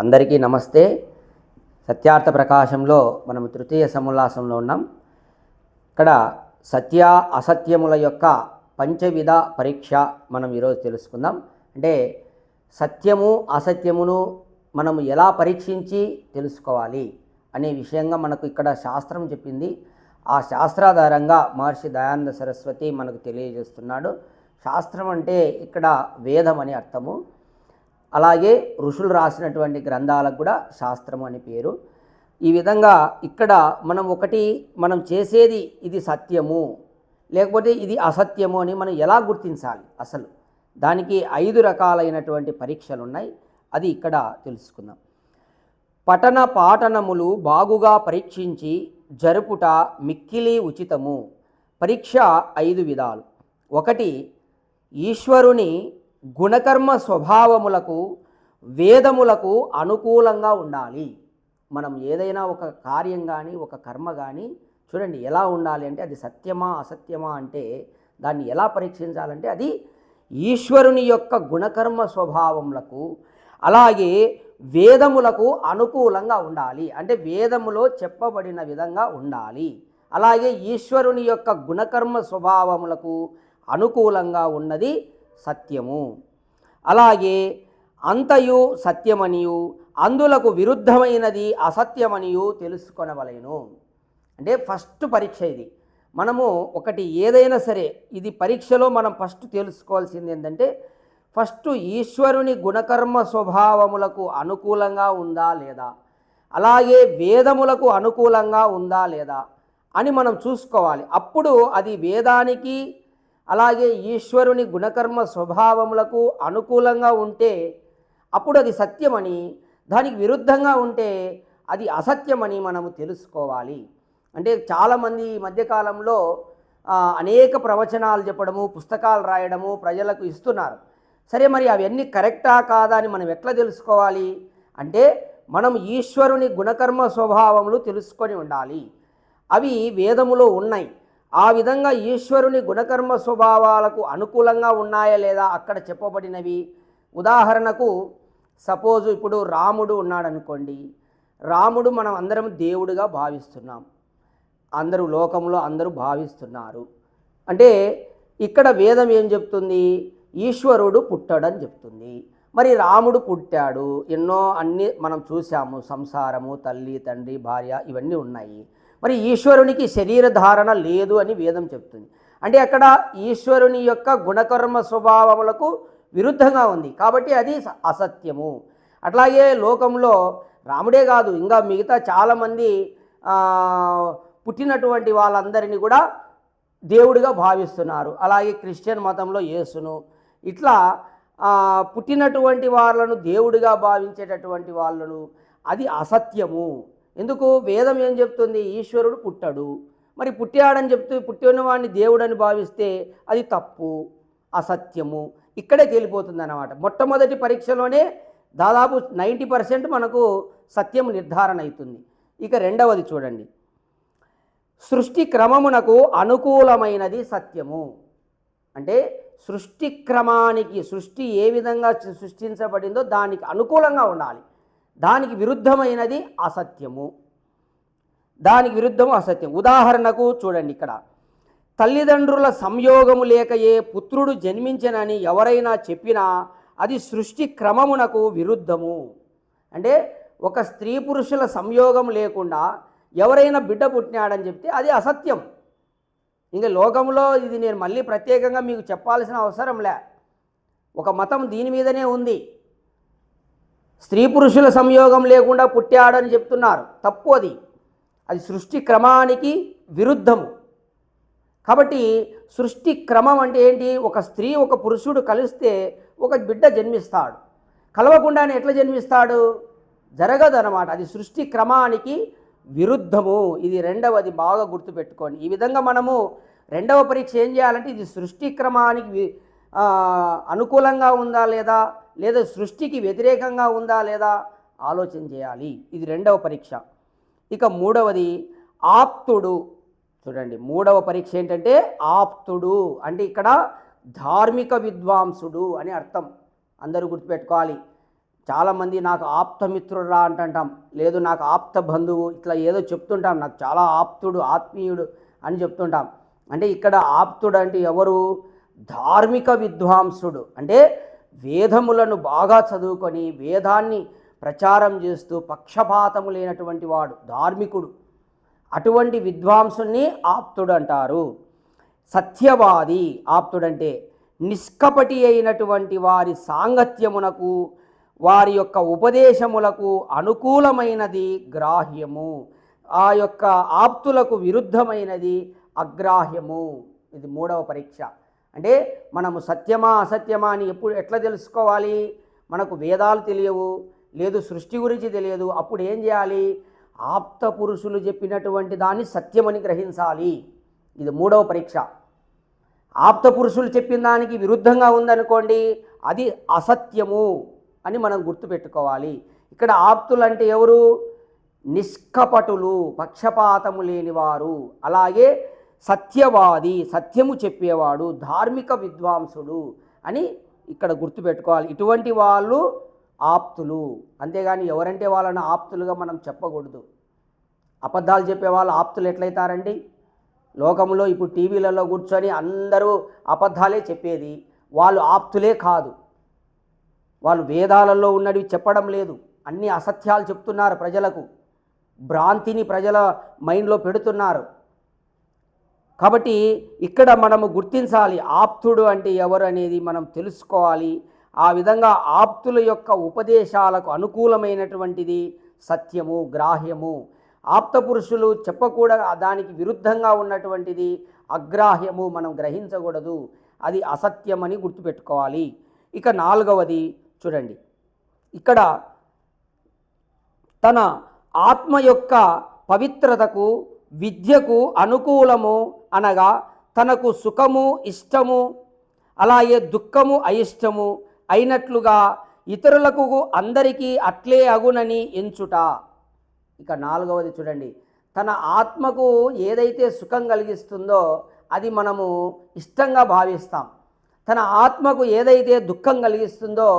అందరికీ నమస్తే. సత్యార్థ ప్రకాశంలో మనం తృతీయ సముల్లాసంలో ఉన్నాం. ఇక్కడ సత్య అసత్యముల యొక్క పంచవిధ పరీక్ష మనం ఈరోజు తెలుసుకుందాం. అంటే సత్యము అసత్యమును మనము ఎలా పరీక్షించి తెలుసుకోవాలి అనే విషయంగా మనకు ఇక్కడ శాస్త్రం చెప్పింది. ఆ శాస్త్రాధారంగా మహర్షి దయానంద సరస్వతి మనకు తెలియజేస్తున్నాడు. శాస్త్రం అంటే ఇక్కడ వేదం అని అర్థము. అలాగే ఋషులు రాసినటువంటి గ్రంథాలకు కూడా శాస్త్రం అని పేరు. ఈ విధంగా ఇక్కడ మనం ఒకటి మనం చేసేది ఇది సత్యము లేకపోతే ఇది అసత్యము అని మనం ఎలా గుర్తించాలి అసలు? దానికి ఐదు రకాలైనటువంటి పరీక్షలు ఉన్నాయి అది ఇక్కడ తెలుసుకుందాం. పఠన పాఠనములు బాగుగా పరీక్షించి జరుపుట మిక్కిలి ఉచితము. పరీక్ష ఐదు విధాలు. ఒకటి ఈశ్వరుని గుణకర్మ స్వభావములకు వేదములకు అనుకూలంగా ఉండాలి. మనం ఏదైనా ఒక కార్యం కానీ ఒక కర్మ కానీ చూడండి ఎలా ఉండాలి అంటే అది సత్యమా అసత్యమా అంటే దాన్ని ఎలా పరీక్షించాలంటే అది ఈశ్వరుని యొక్క గుణకర్మ స్వభావములకు అలాగే వేదములకు అనుకూలంగా ఉండాలి. అంటే వేదములో చెప్పబడిన విధంగా ఉండాలి. అలాగే ఈశ్వరుని యొక్క గుణకర్మ స్వభావములకు అనుకూలంగా ఉన్నది సత్యము. అలాగే అంతయు సత్యమనియు అందులకు విరుద్ధమైనది అసత్యమనియు తెలుసుకొనవలేను. అంటే ఫస్ట్ పరీక్ష ఇది. మనము ఒకటి ఏదైనా సరే ఇది పరీక్షలో మనం ఫస్ట్ తెలుసుకోవాల్సింది ఏంటంటే ఫస్ట్ ఈశ్వరుని గుణకర్మ స్వభావములకు అనుకూలంగా ఉందా లేదా? అలాగే వేదములకు అనుకూలంగా ఉందా లేదా? అని మనం చూసుకోవాలి. అప్పుడు అది వేదానికి అలాగే ఈశ్వరుని గుణకర్మ స్వభావములకు అనుకూలంగా ఉంటే అప్పుడు అది సత్యమని దానికి విరుద్ధంగా ఉంటే అది అసత్యమని మనము తెలుసుకోవాలి. అంటే చాలామంది ఈ మధ్యకాలంలో అనేక ప్రవచనాలు చెప్పడము పుస్తకాలు రాయడము ప్రజలకు ఇస్తున్నారు. సరే మరి అవన్నీ కరెక్టా కాదా అని మనం ఎట్లా తెలుసుకోవాలి? అంటే మనం ఈశ్వరుని గుణకర్మ స్వభావములు తెలుసుకొని ఉండాలి. అవి వేదములో ఉన్నాయి. ఆ విధంగా ఈశ్వరుని గుణకర్మ స్వభావాలకు అనుకూలంగా ఉన్నాయా లేదా అక్కడ చెప్పబడినవి? ఉదాహరణకు సపోజ్ ఇప్పుడు రాముడు ఉన్నాడు అనుకోండి రాముడు మనం అందరం దేవుడిగా భావిస్తున్నాం. అందరూ లోకంలో అందరూ భావిస్తున్నారు. అంటే ఇక్కడ వేదం ఏం చెప్తుంది? ఈశ్వరుడు పుట్టాడని చెప్తుంది. మరి రాముడు పుట్టాడు. ఎన్నో అన్ని మనం చూసాము సంసారము తల్లి తండ్రి భార్య ఇవన్నీ ఉన్నాయి. మరి ఈశ్వరునికి శరీర ధారణ లేదు అని వేదం చెప్తుంది. అంటే అక్కడ ఈశ్వరుని యొక్క గుణకర్మ స్వభావములకు విరుద్ధంగా ఉంది. కాబట్టి అది అసత్యము. అట్లాగే లోకంలో రాముడే కాదు ఇంకా మిగతా చాలామంది పుట్టినటువంటి వాళ్ళందరినీ కూడా దేవుడిగా భావిస్తున్నారు. అలాగే క్రిస్టియన్ మతంలో యేసును. ఇట్లా పుట్టినటువంటి వాళ్ళను దేవుడిగా భావించేటటువంటి వాళ్ళను అది అసత్యము. ఎందుకు? వేదం ఏం చెప్తుంది? ఈశ్వరుడు పుట్టడు. మరి పుట్టాడని చెప్తూ పుట్టిన వాడిని దేవుడని భావిస్తే అది తప్పు అసత్యము. ఇక్కడే తేలిపోతుంది అన్నమాట మొట్టమొదటి పరీక్షలోనే దాదాపు నైంటీ పర్సెంట్ మనకు సత్యం నిర్ధారణ అవుతుంది. ఇక రెండవది చూడండి. సృష్టి క్రమమునకు అనుకూలమైనది సత్యము. అంటే సృష్టి క్రమానికి సృష్టి ఏ విధంగా సృష్టించబడిందో దానికి అనుకూలంగా ఉండాలి. దానికి విరుద్ధమైనది అసత్యము. దానికి విరుద్ధము అసత్యం. ఉదాహరణకు చూడండి ఇక్కడ. తల్లిదండ్రుల సంయోగము లేక ఏ పుత్రుడు జన్మించనని ఎవరైనా చెప్పినా అది సృష్టి క్రమమునకు విరుద్ధము. అంటే ఒక స్త్రీ పురుషుల సంయోగం లేకుండా ఎవరైనా బిడ్డ పుట్టినాడని చెప్తే అది అసత్యం. ఇంకా లోకంలో ఇది నేను మళ్ళీ ప్రత్యేకంగా మీకు చెప్పాల్సిన అవసరం లే. ఒక మతం దీని మీదనే ఉంది. స్త్రీ పురుషుల సంయోగం లేకుండా పుట్టాడని చెప్తున్నారు. తప్పు అది. అది సృష్టి క్రమానికి విరుద్ధము. కాబట్టి సృష్టి క్రమం అంటే ఏంటి? ఒక స్త్రీ ఒక పురుషుడు కలిస్తే ఒక బిడ్డ జన్మిస్తాడు. కలవకుండానే ఎట్లా జన్మిస్తాడు? జరగదు అనమాట అది సృష్టి క్రమానికి విరుద్ధము. ఇది రెండవది బాగా గుర్తుపెట్టుకోండి. ఈ విధంగా మనము రెండవ పరీక్ష ఏం చేయాలంటే ఇది సృష్టి క్రమానికి అనుకూలంగా ఉందా లేదా లేదా సృష్టికి వ్యతిరేకంగా ఉందా లేదా ఆలోచన చేయాలి. ఇది రెండవ పరీక్ష. ఇక మూడవది ఆప్తుడు. చూడండి మూడవ పరీక్ష ఏంటంటే ఆప్తుడు. అంటే ఇక్కడ ధార్మిక విద్వాంసుడు అని అర్థం. అందరూ గుర్తుపెట్టుకోవాలి. చాలామంది నాకు ఆప్తమిత్రుడా అంటుంటాం. లేదు నాకు ఆప్త బంధువు ఇట్లా ఏదో చెప్తుంటాం. నాకు చాలా ఆప్తుడు ఆత్మీయుడు అని చెప్తుంటాం. అంటే ఇక్కడ ఆప్తుడు అంటే ఎవరు? ధార్మిక విద్వాంసుడు. అంటే వేదములను బాగా చదువుకొని వేదాన్ని ప్రచారం చేస్తూ పక్షపాతము లేనటువంటి వాడు ధార్మికుడు. అటువంటి విద్వాంసుని ఆప్తుడు అంటారు సత్యవాది ఆప్తుడంటే నిష్కపటి అయినటువంటి వారి సాంగత్యమునకు వారి యొక్క ఉపదేశములకు అనుకూలమైనది గ్రాహ్యము. ఆ యొక్క ఆప్తులకు విరుద్ధమైనది అగ్రాహ్యము. ఇది మూడవ పరీక్ష. అంటే మనము సత్యమా అసత్యమా అని ఎప్పుడు ఎట్లా తెలుసుకోవాలి? మనకు వేదాలు తెలియవు లేదు సృష్టి గురించి తెలియదు. అప్పుడు ఏం చేయాలి? ఆప్త పురుషులు చెప్పినటువంటి దాన్ని సత్యమని గ్రహించాలి. ఇది మూడవ పరీక్ష. ఆప్త పురుషులు చెప్పిన దానికి విరుద్ధంగా ఉందనుకోండి అది అసత్యము. అని మనం గుర్తుపెట్టుకోవాలి. ఇక్కడ ఆప్తులు అంటే ఎవరు? నిష్కపటులు పక్షపాతము లేనివారు. అలాగే సత్యవాది సత్యము చెప్పేవాడు ధార్మిక విద్వాంసుడు అని ఇక్కడ గుర్తుపెట్టుకోవాలి. ఇటువంటి వాళ్ళు ఆప్తులు. అంతేగాని ఎవరంటే వాళ్ళని ఆప్తులుగా మనం చెప్పకూడదు. అబద్ధాలు చెప్పే వాళ్ళు ఆప్తులు ఎట్లయితారండి? లోకంలో ఇప్పుడు టీవీలలో కూర్చొని అందరూ అబద్ధాలే చెప్పేది. వాళ్ళు ఆప్తులే కాదు. వాళ్ళు వేదాలలో ఉన్నవి చెప్పడం లేదు. అన్ని అసత్యాలు చెప్తున్నారు ప్రజలకు. భ్రాంతిని ప్రజల మైండ్లో పెడుతున్నారు. కాబట్టి ఇక్కడ మనము గుర్తించాలి ఆప్తుడు అంటే ఎవరు అనేది మనం తెలుసుకోవాలి. ఆ విధంగా ఆప్తుల యొక్క ఉపదేశాలకు అనుకూలమైనటువంటిది సత్యము గ్రాహ్యము. ఆప్త పురుషులు చెప్పకూడదు దానికి విరుద్ధంగా ఉన్నటువంటిది అగ్రాహ్యము మనం గ్రహించకూడదు. అది అసత్యమని గుర్తుపెట్టుకోవాలి. ఇక నాలుగవది చూడండి. ఇక్కడ తన ఆత్మ యొక్క పవిత్రతకు విద్యకు అనుకూలము అనగా తనకు సుఖము ఇష్టము అలాగే దుఃఖము అయిష్టము అయినట్లుగా ఇతరులకు అందరికీ అట్లే అగునని ఎంచుట. ఇక నాలుగవది చూడండి. తన ఆత్మకు ఏదైతే సుఖం కలిగిస్తుందో అది మనము ఇష్టంగా భావిస్తాం. తన ఆత్మకు ఏదైతే దుఃఖం కలిగిస్తుందో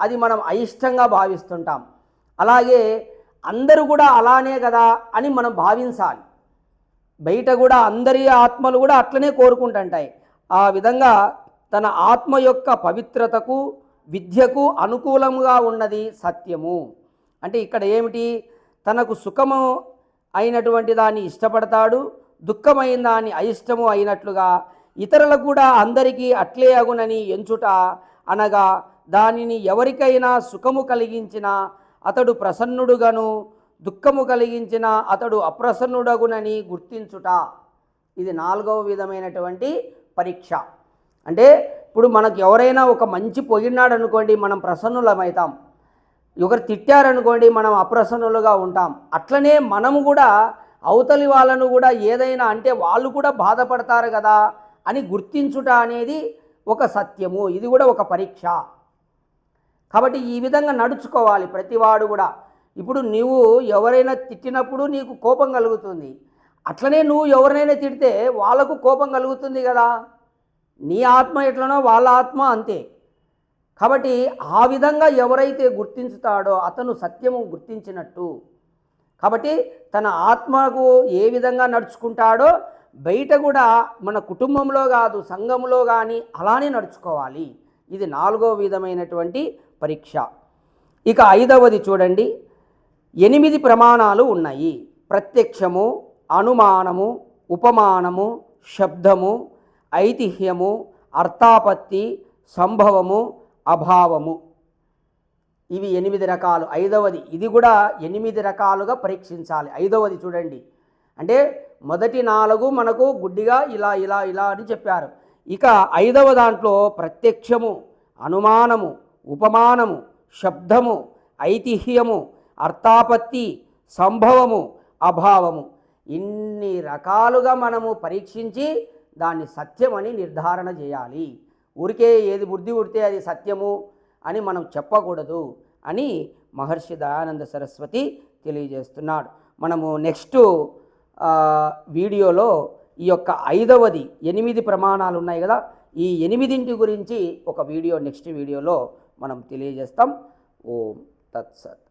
అది మనం అయిష్టంగా భావిస్తుంటాం. అలాగే అందరూ కూడా అలానే కదా అని మనం భావించాలి. బయట కూడా అందరి ఆత్మలు కూడా అట్లనే కోరుకుంటుంటాయి. ఆ విధంగా తన ఆత్మ యొక్క పవిత్రతకు విద్యకు అనుకూలంగా ఉన్నది సత్యము. అంటే ఇక్కడ ఏమిటి? తనకు సుఖము అయినటువంటి దాన్ని ఇష్టపడతాడు దుఃఖమైన దాన్ని అయిష్టము అయినట్లుగా ఇతరులకు కూడా అందరికీ అట్లే అగునని ఎంచుట అనగా దానిని ఎవరికైనా సుఖము కలిగించిన అతడు ప్రసన్నుడుగాను దుఃఖము కలిగించిన అతడు అప్రసన్నుడగునని గుర్తించుట. ఇది నాలుగవ విధమైనటువంటి పరీక్ష. అంటే ఇప్పుడు మనకు ఎవరైనా ఒక మంచి పొగిడినాడు అనుకోండి మనం ప్రసన్నులమవుతాం ఒకరు తిట్టారనుకోండి మనం అప్రసన్నులుగా ఉంటాం. అట్లనే మనము కూడా అవతలి వాళ్ళను కూడా ఏదైనా అంటే వాళ్ళు కూడా బాధపడతారు కదా అని గుర్తించుట అనేది ఒక సత్యము. ఇది కూడా ఒక పరీక్ష. కాబట్టి ఈ విధంగా నడుచుకోవాలి ప్రతివాడు కూడా. ఇప్పుడు నువ్వు ఎవరైనా తిట్టినప్పుడు నీకు కోపం కలుగుతుంది. అట్లనే నువ్వు ఎవరినైనా తిడితే వాళ్ళకు కోపం కలుగుతుంది కదా. నీ ఆత్మ ఎట్లనో వాళ్ళ ఆత్మ అంతే. కాబట్టి ఆ విధంగా ఎవరైతే గుర్తించుతాడో అతను సత్యము గుర్తించినట్టు. కాబట్టి తన ఆత్మకు ఏ విధంగా నడుచుకుంటాడో బయట కూడా మన కుటుంబంలో కాదు సంఘంలో కానీ అలానే నడుచుకోవాలి. ఇది నాలుగో విధమైనటువంటి పరీక్ష. ఇక ఐదవది చూడండి. ఎనిమిది ప్రమాణాలు ఉన్నాయి. ప్రత్యక్షము అనుమానము ఉపమానము శబ్దము ఐతిహ్యము అర్థాపత్తి సంభవము అభావము. ఇవి ఎనిమిది రకాలు. ఐదవది ఇది కూడా ఎనిమిది రకాలుగా పరీక్షించాలి. ఐదవది చూడండి. అంటే మొదటి నాలుగు మనకు గుడ్డిగా ఇలా ఇలా ఇలా అని చెప్పారు. ఇక ఐదవ దాంట్లో ప్రత్యక్షము అనుమానము ఉపమానము శబ్దము ఐతిహ్యము అర్థాపత్తి సంభవము అభావము. ఇన్ని రకాలుగా మనము పరీక్షించి దాన్ని సత్యమని నిర్ధారణ చేయాలి. ఊరికే ఏది బుద్ధి ఉడితే అది సత్యము అని మనం చెప్పకూడదు అని మహర్షి దయానంద సరస్వతి తెలియజేస్తున్నాడు. మనము నెక్స్ట్ వీడియోలో ఈ యొక్క ఐదవది ఎనిమిది ప్రమాణాలు ఉన్నాయి కదా ఈ ఎనిమిదింటి గురించి ఒక వీడియో నెక్స్ట్ వీడియోలో మనం తెలియజేస్తాం. ఓం తత్సత్.